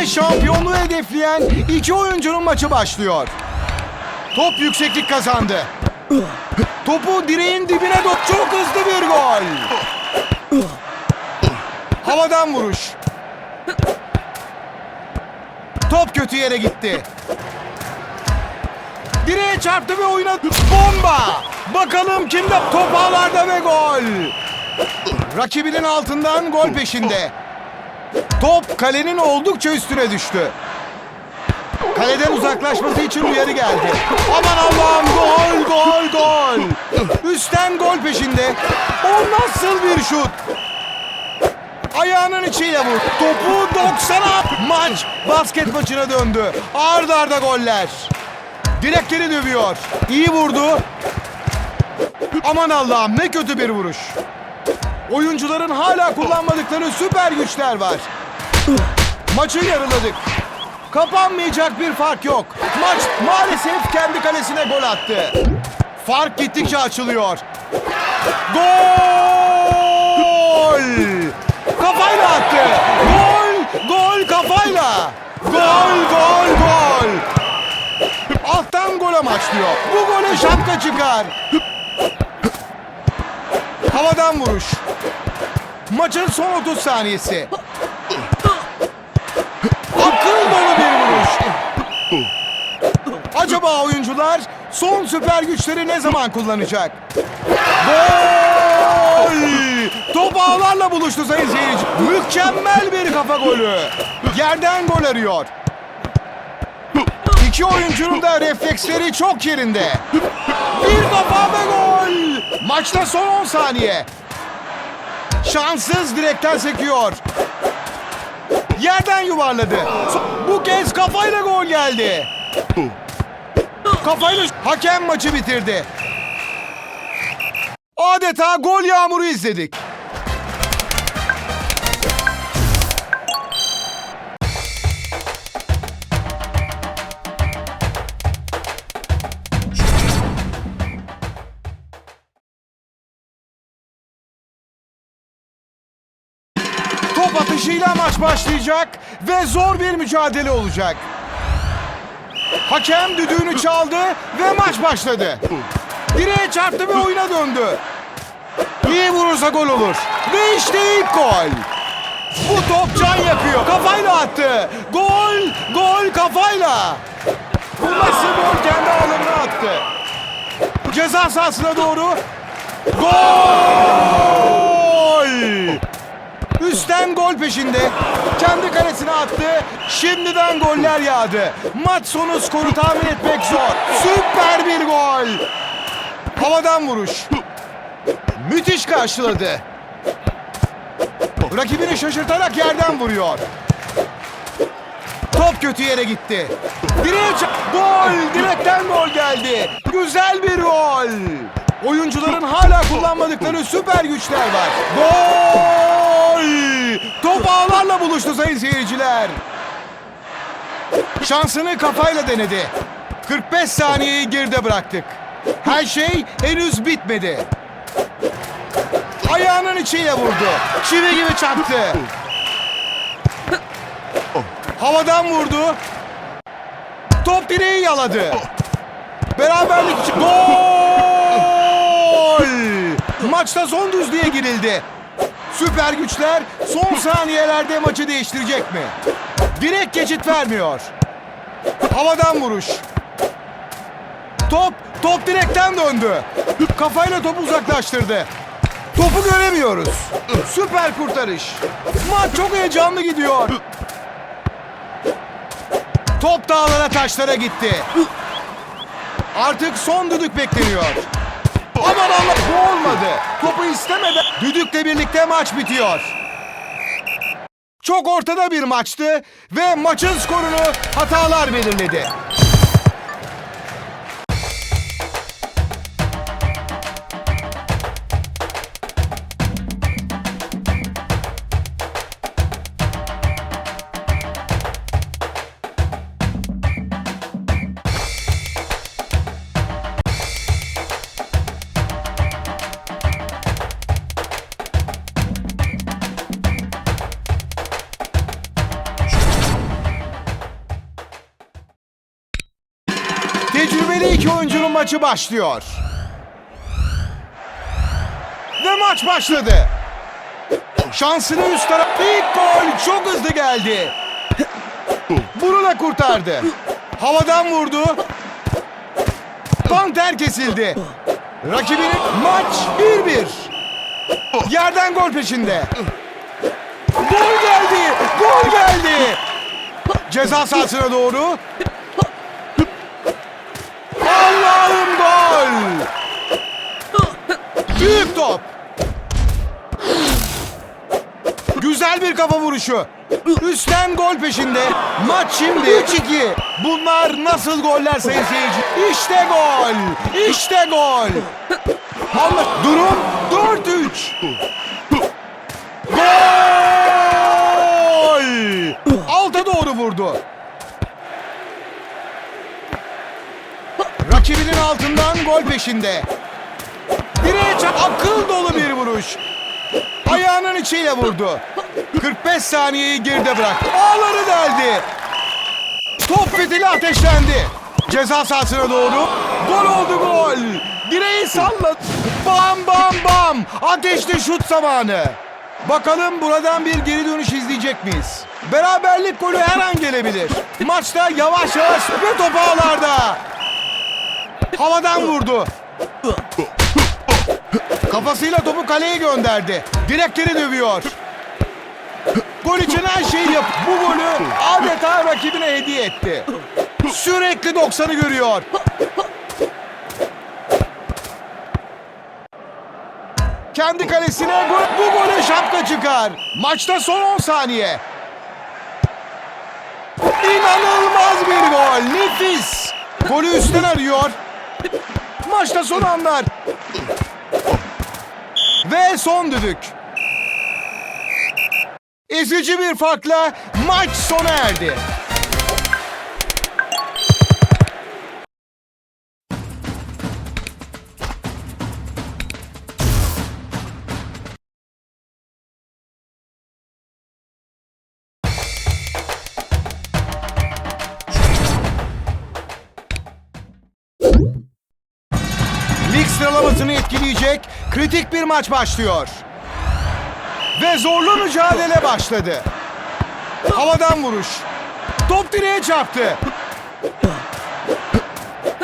Ve şampiyonluğu hedefleyen iki oyuncunun maçı başlıyor. Top yükseklik kazandı. Topu direğin dibine dok. Çok hızlı bir gol. Havadan vuruş. Top kötü yere gitti. Direğe çarptı ve oyuna bomba. Bakalım kimde top ağlarda ve gol. Rakibinin altından gol peşinde. Top kalenin oldukça üstüne düştü. Kaleden uzaklaşması için uyarı geldi. Aman Allah'ım gol gol gol. Üstten gol peşinde. O nasıl bir şut? Ayağının içiyle vur. Topu 90'a. Maç basket maçına döndü. Arda arda goller. Direkleri dövüyor. İyi vurdu. Aman Allah'ım ne kötü bir vuruş. Oyuncuların hala kullanmadıkları süper güçler var. Maçı yarıladık. Kapanmayacak bir fark yok. Maç maalesef kendi kalesine gol attı. Fark gittikçe açılıyor. Gol! Kafayla attı. Gol! Gol kafayla. Gol, gol, gol. Alttan gol amaçlıyor. Bu gole şapka çıkar. Havadan vuruş. Maçın son 30 saniyesi. Akıl dolu bir vuruş. Acaba oyuncular son süper güçleri ne zaman kullanacak? Gol! Top ağlarla buluştu sayın seyirci. Mükemmel bir kafa golü. Yerden gol arıyor. İki oyuncunun da refleksleri çok yerinde. Bir kafa ve gol. Maçta son 10 saniye. Şanssız direkten sekiyor. Yerden yuvarladı. Bu kez kafayla gol geldi. Kafayla hakem maçı bitirdi. Adeta gol yağmuru izledik. Başlayacak ve zor bir mücadele olacak. Hakem düdüğünü çaldı ve maç başladı. Direğe çarptı ve oyuna döndü. İyi vurursa gol olur. Ve işte ilk gol. Bu top can yakıyor. Kafayla attı. Gol, gol kafayla. Bu nasıl gol kendi ağlarına attı. Ceza sahasına doğru. Gol! Üstten gol peşinde. Kendi kalesine attı. Şimdiden goller yağdı. Maç sonu skoru tahmin etmek zor. Süper bir gol. Havadan vuruş. Müthiş karşıladı. Rakibini şaşırtarak yerden vuruyor. Top kötü yere gitti. Direğe ça- Gol! Direkten gol geldi. Güzel bir gol. Oyuncuların hala kullanmadıkları süper güçler var. Gol! Top ağlarla buluştu sayın seyirciler. Şansını kafayla denedi. 45 saniyeyi geride bıraktık. Her şey henüz bitmedi. Ayağının içiyle vurdu. Çivi gibi çarptı. Havadan vurdu. Top direği yaladı. Beraberlik için gol! Maçta son düzlüğe girildi. Süper güçler son saniyelerde maçı değiştirecek mi? Direkt geçit vermiyor. Havadan vuruş. Top, top direkten döndü. Kafayla topu uzaklaştırdı. Topu göremiyoruz. Süper kurtarış. Maç çok heyecanlı gidiyor. Top dağlara taşlara gitti. Artık son düdük bekleniyor. Aman Allah bu olmadı. Topu istemeden düdükle birlikte maç bitiyor. Çok ortada bir maçtı ve maçın skorunu hatalar belirledi. İki oyuncunun maçı başlıyor. Ve maç başladı. Şansını üst taraf. İlk gol çok hızlı geldi. Bunu da kurtardı. Havadan vurdu. Panter kesildi. Rakibinin maç 1-1. Yerden gol peşinde. Gol geldi. Gol geldi. Ceza sahasına doğru. Allah'ım gol. Büyük top. Güzel bir kafa vuruşu. Üstten gol peşinde. Maç şimdi 3-2. Bunlar nasıl goller sayın seyirci? İşte gol. İşte gol. Durum 4-3. Gol! Alta doğru vurdu. Rakibinin altından gol peşinde. Direğe çak akıl dolu bir vuruş. Ayağının içiyle vurdu. 45 saniyeyi geride bırak. Ağları deldi. Top fitili ateşlendi. Ceza sahasına doğru. Gol oldu gol. Direği salladı. Bam bam bam. Ateşli şut zamanı. Bakalım buradan bir geri dönüş izleyecek miyiz? Beraberlik golü her an gelebilir. Maçta yavaş yavaş ve top ağlarda. Havadan vurdu. Kafasıyla topu kaleye gönderdi. Direkleri dövüyor. Gol için her şeyi yap. Bu golü adeta rakibine hediye etti. Sürekli 90'ı görüyor. Kendi kalesine gol, bu golü şapka çıkar. Maçta son 10 saniye. İnanılmaz bir gol. Nefis. Golü üstten arıyor. Maçta son anlar. Ve son düdük. Ezici bir farkla maç sona erdi. Sıralamasını etkileyecek kritik bir maç başlıyor. Ve zorlu mücadele başladı. Havadan vuruş. Top direğe çarptı.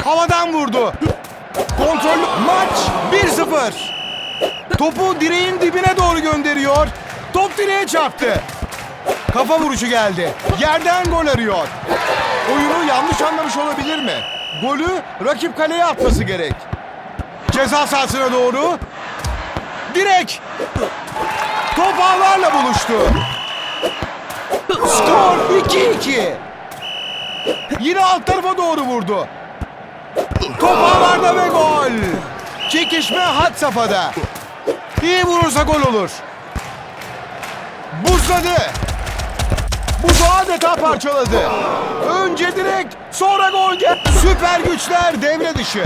Havadan vurdu. Kontrollü maç 1-0. Topu direğin dibine doğru gönderiyor. Top direğe çarptı. Kafa vuruşu geldi. Yerden gol arıyor. Oyunu yanlış anlamış olabilir mi? Golü rakip kaleye atması gerek. Ceza sahasına doğru. Direk. Top ağlarla buluştu. Skor 2-2. Yine alt tarafa doğru vurdu. Top ağlarda ve gol. Çekişme had safhada. İyi vurursa gol olur. Buzladı. Buzu adeta parçaladı. Önce direkt sonra gol gel. Süper güçler devre dışı.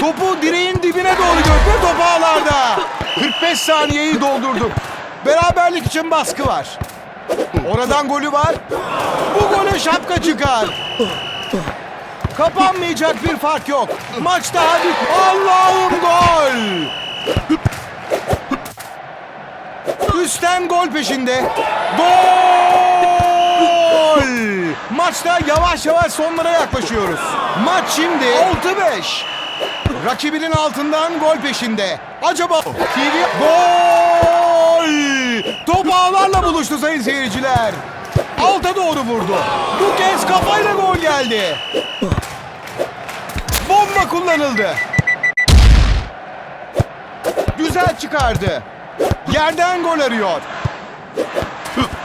Topu direğin dibine doğru götürdü. Top ağlarda. 45 saniyeyi doldurduk. Beraberlik için baskı var. Oradan golü var. Bu golü şapka çıkar. Kapanmayacak bir fark yok. Maç daha bit. Allah'ım gol. Üstten gol peşinde. Gol! Maçta yavaş yavaş sonlara yaklaşıyoruz. Maç şimdi 6-5. Rakibinin altından gol peşinde. Acaba TV gol! Top ağlarla buluştu sayın seyirciler. Alta doğru vurdu. Bu kez kafayla gol geldi. Bomba kullanıldı. Güzel çıkardı. Yerden gol arıyor.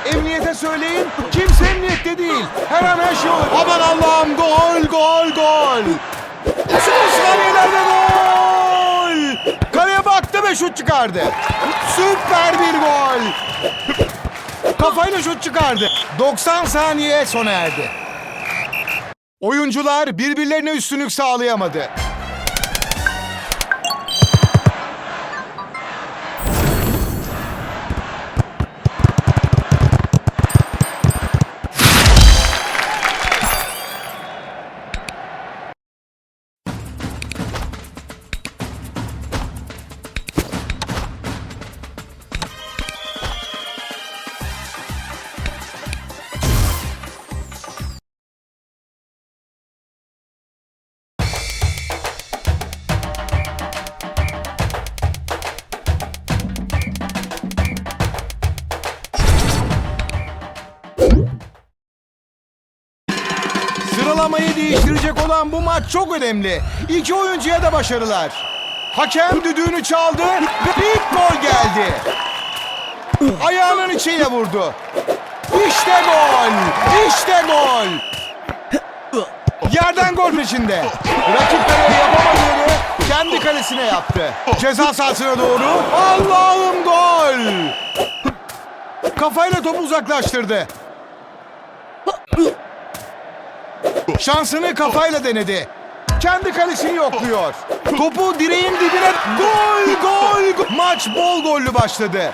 Emniyete söyleyin. Kimse emniyette değil. Her an her şey olur. Aman Allah'ım gol gol gol. Son saniyelerde gol. Kaleye baktı ve şut çıkardı. Süper bir gol. Kafayla şut çıkardı. 90 saniye sona erdi. Oyuncular birbirlerine üstünlük sağlayamadı. Değiştirecek olan bu maç çok önemli. İki oyuncuya da başarılar. Hakem düdüğünü çaldı ve ilk gol geldi. Ayağının içiyle vurdu. İşte gol! İşte gol! Yerden gol peşinde. Rakip kaleye yapamadığını kendi kalesine yaptı. Ceza sahasına doğru. Allah'ım gol! Kafayla topu uzaklaştırdı. Şansını kafayla denedi. Kendi kalesini yokluyor. Topu direğin dibine gol gol gol. Maç bol gollü başladı.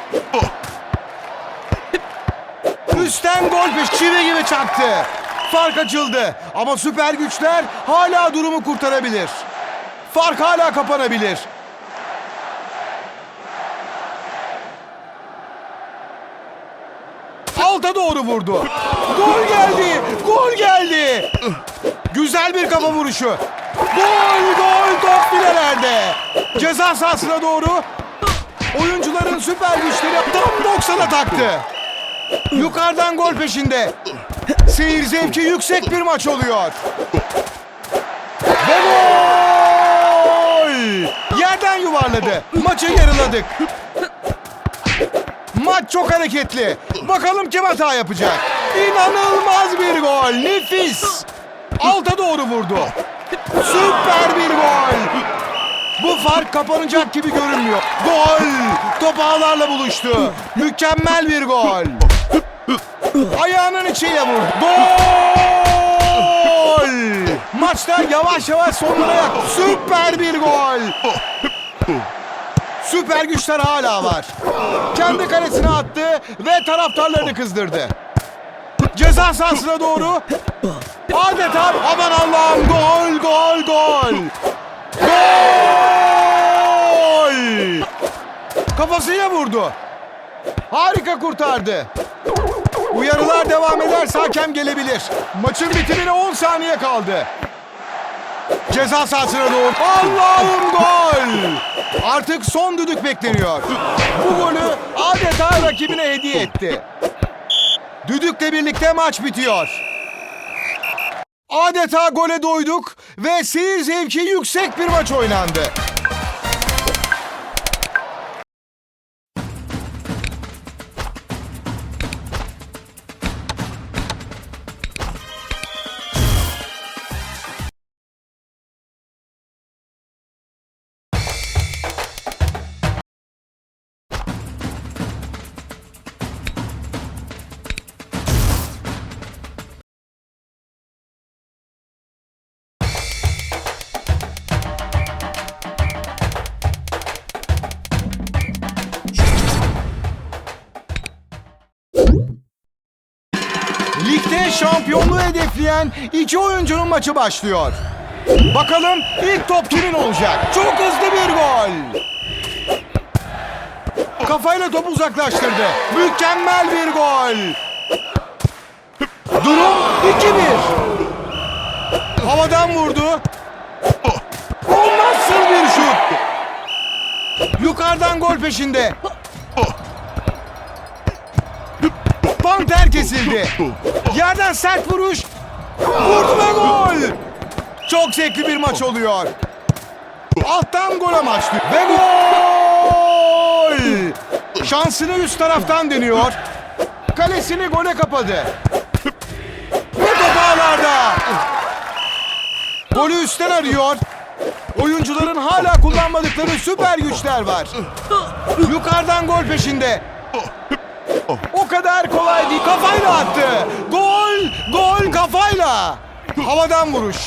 Üstten gol peş çivi gibi çaktı. Fark açıldı ama süper güçler hala durumu kurtarabilir. Fark hala kapanabilir. Alta doğru vurdu. Gol geldi. Gol geldi. Güzel bir kafa vuruşu. Gol gol top filelerde. Ceza sahasına doğru oyuncuların süper güçleri tam 90'a taktı. Yukarıdan gol peşinde. Seyir zevki yüksek bir maç oluyor. Ve gol! Yerden yuvarladı. Maçı yarıladık. Maç çok hareketli. Bakalım kim hata yapacak. İnanılmaz bir gol. Nefis. Alta doğru vurdu. Süper bir gol. Bu fark kapanacak gibi görünmüyor. Gol! Top ağlarla buluştu. Mükemmel bir gol. Ayağının içiyle vurdu. Gol! Maçta yavaş yavaş sonlara yak. Süper bir gol. Süper güçler hala var. Kendi kalesine attı ve taraftarlarını kızdırdı. Ceza sahasına doğru adeta aman Allah'ım gol gol gol. Gol! Kafasıyla vurdu. Harika kurtardı. Uyarılar devam ederse hakem gelebilir. Maçın bitimine 10 saniye kaldı. Ceza sahasına doğru. Allah'ım gol! Artık son düdük bekleniyor. Bu golü adeta rakibine hediye etti. Düdükle birlikte maç bitiyor. Adeta gole doyduk ve seyir zevki yüksek bir maç oynandı. Şampiyonluğu hedefleyen iki oyuncunun maçı başlıyor. Bakalım ilk top kimin olacak? Çok hızlı bir gol. Kafayla topu uzaklaştırdı. Mükemmel bir gol. Durum 2-1. Havadan vurdu. O nasıl bir şut? Yukarıdan gol peşinde. Kesildi. Yerden sert vuruş. Vurdu ve gol. Çok zevkli bir maç oluyor. Alttan gol amaçlı. Ve gol. Şansını üst taraftan deniyor. Kalesini gole kapadı. Ve top ağlarda. Golü üstten arıyor. Oyuncuların hala kullanmadıkları süper güçler var. Yukarıdan gol peşinde. Kadar kolay değil. Kafayla attı. Gol! Gol kafayla. Havadan vuruş.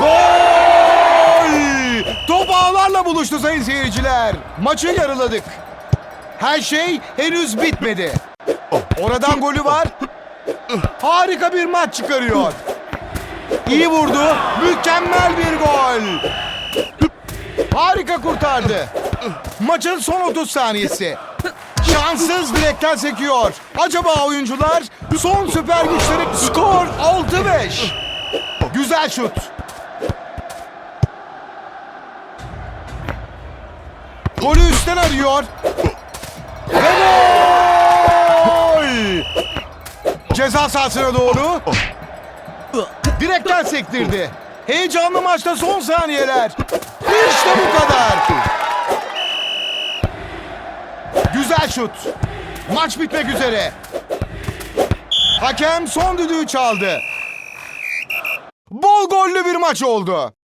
Gol! Top ağlarla buluştu sayın seyirciler. Maçı yarıladık. Her şey henüz bitmedi. Oradan golü var. Harika bir maç çıkarıyor. İyi vurdu. Mükemmel bir gol. Harika kurtardı. Maçın son 30 saniyesi. Şanssız direkten sekiyor. Acaba oyuncular son süper güçleri skor 6-5. Güzel şut. Golü üstten arıyor. Ve gol! Ceza sahasına doğru. Direkten sektirdi. Heyecanlı maçta son saniyeler. İşte bu kadar. Güzel şut. Maç bitmek üzere. Hakem son düdüğü çaldı. Bol gollü bir maç oldu.